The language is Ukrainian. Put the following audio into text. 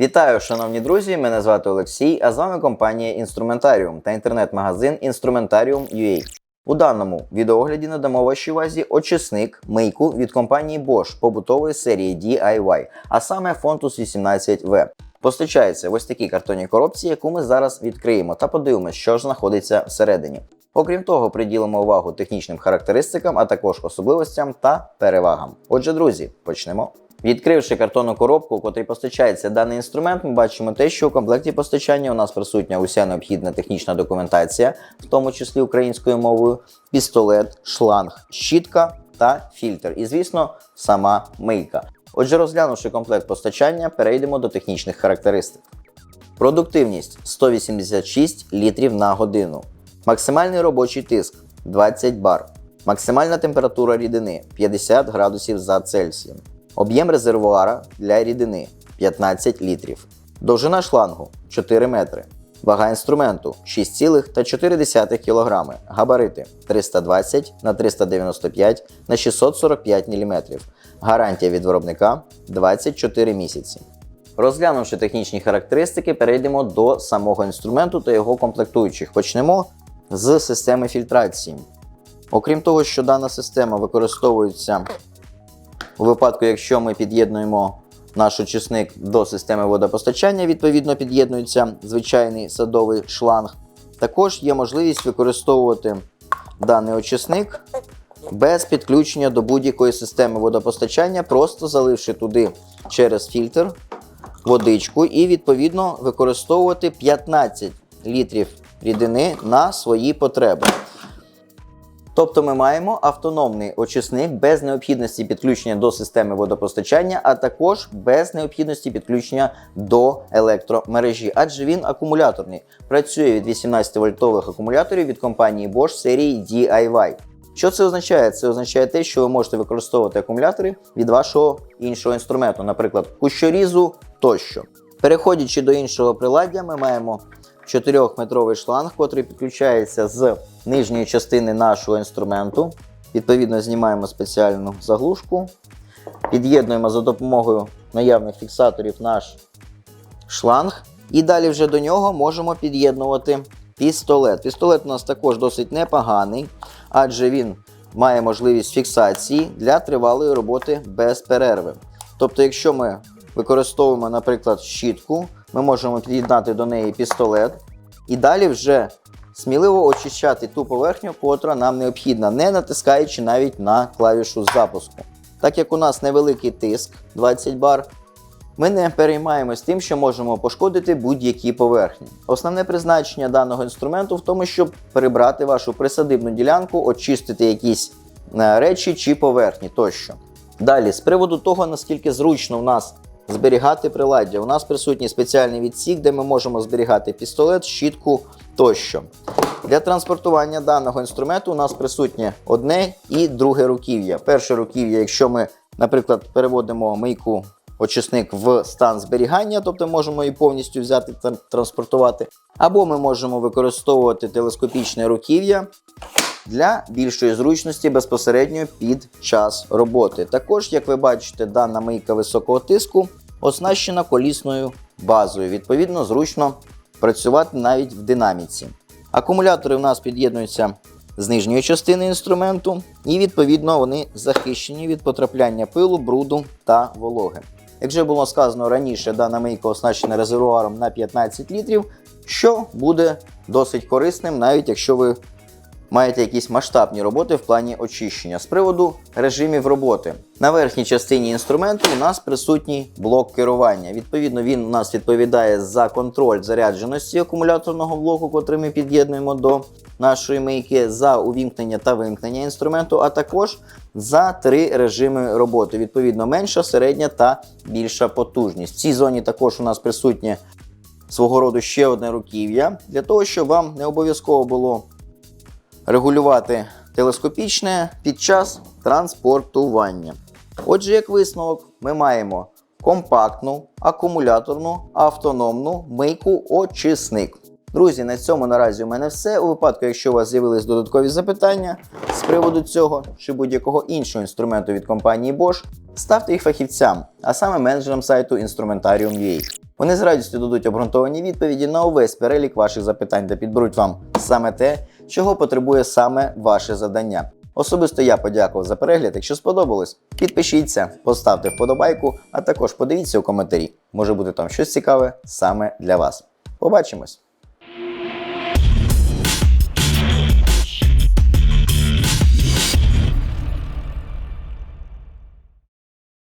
Вітаю, шановні друзі! Мене звати Олексій, а з вами компанія Інструментаріум та інтернет-магазин Instrumentarium.ua. У даному відеогляді надамо вашій увазі очисник мийку від компанії Bosch побутової серії DIY, а саме Fontus 18V. Постачається ось такій картонній коробці, яку ми зараз відкриємо та подивимося, що ж знаходиться всередині. Окрім того, приділимо увагу технічним характеристикам, а також особливостям та перевагам. Отже, друзі, почнемо. Відкривши картонну коробку, у котрій постачається даний інструмент, ми бачимо те, що у комплекті постачання у нас присутня уся необхідна технічна документація, в тому числі українською мовою, пістолет, шланг, щітка та фільтр. І, звісно, сама мийка. Отже, розглянувши комплект постачання, перейдемо до технічних характеристик. Продуктивність 186 літрів на годину. Максимальний робочий тиск 20 бар. Максимальна температура рідини 50 градусів за Цельсієм. Об'єм резервуара для рідини 15 літрів. Довжина шлангу 4 метри. Вага інструменту 6,4 кг. Габарити 320 на 395 на 645 мм. Гарантія від виробника 24 місяці. Розглянувши технічні характеристики, перейдемо до самого інструменту та його комплектуючих. Почнемо з системи фільтрації. Окрім того, що дана система використовується у випадку, якщо ми під'єднуємо наш очисник до системи водопостачання, відповідно під'єднується звичайний садовий шланг. Також є можливість використовувати даний очисник без підключення до будь-якої системи водопостачання, просто заливши туди через фільтр водичку і відповідно використовувати 15 літрів рідини на свої потреби. Тобто ми маємо автономний очисник без необхідності підключення до системи водопостачання, а також без необхідності підключення до електромережі, адже він акумуляторний. Працює від 18 вольтових акумуляторів від компанії Bosch серії DIY. Що це означає? Це означає те, що ви можете використовувати акумулятори від вашого іншого інструменту, наприклад, кущорізу тощо. Переходячи до іншого приладдя, ми маємо 4-метровий шланг, який підключається з нижньої частини нашого інструменту. Відповідно, знімаємо спеціальну заглушку, під'єднуємо за допомогою наявних фіксаторів наш шланг. І далі вже до нього можемо під'єднувати пістолет. Пістолет у нас також досить непоганий, адже він має можливість фіксації для тривалої роботи без перерви. Тобто, якщо ми використовуємо, наприклад, щітку, ми можемо під'єднати до неї пістолет і далі вже сміливо очищати ту поверхню, котра нам необхідна, не натискаючи навіть на клавішу запуску. Так як у нас невеликий тиск 20 бар, ми не переймаємось тим, що можемо пошкодити будь-які поверхні. Основне призначення даного інструменту в тому, щоб прибрати вашу присадибну ділянку, очистити якісь е, речі чи поверхні тощо. Далі, з приводу того, наскільки зручно в нас зберігати приладдя, у нас присутній спеціальний відсік, де ми можемо зберігати пістолет, щітку тощо. Для транспортування даного інструменту у нас присутнє одне і друге руків'я. Перше руків'я, якщо ми, наприклад, переводимо мийку очисник в стан зберігання, тобто можемо її повністю взяти та транспортувати. Або ми можемо використовувати телескопічне руків'я для більшої зручності безпосередньо під час роботи. Також, як ви бачите, дана мийка високого тиску оснащена колісною базою. Відповідно, зручно працювати навіть в динаміці. Акумулятори у нас під'єднуються з нижньої частини інструменту, і відповідно вони захищені від потрапляння пилу, бруду та вологи. Як вже було сказано раніше, дана мийка оснащена резервуаром на 15 літрів, що буде досить корисним, навіть якщо ви маєте якісь масштабні роботи в плані очищення. З приводу режимів роботи. На верхній частині інструменту у нас присутній блок керування. Відповідно, він у нас відповідає за контроль зарядженості акумуляторного блоку, котрий ми під'єднуємо до нашої мийки, за увімкнення та вимкнення інструменту, а також за три режими роботи. Відповідно, менша, середня та більша потужність. В цій зоні також у нас присутнє свого роду ще одне руків'я, для того, щоб вам не обов'язково було регулювати телескопічне під час транспортування. Отже, як висновок, ми маємо компактну, акумуляторну, автономну мийку очисник. Друзі, на цьому наразі у мене все. У випадку, якщо у вас з'явились додаткові запитання з приводу цього чи будь-якого іншого інструменту від компанії Bosch, ставте їх фахівцям, а саме менеджерам сайту Instrumentarium.ua. Вони з радістю дадуть обґрунтовані відповіді на увесь перелік ваших запитань та підберуть вам саме те, чого потребує саме ваше завдання. Особисто я подякував за перегляд. Якщо сподобалось, підпишіться, поставте вподобайку, а також подивіться у коментарі. Може бути там щось цікаве саме для вас. Побачимось!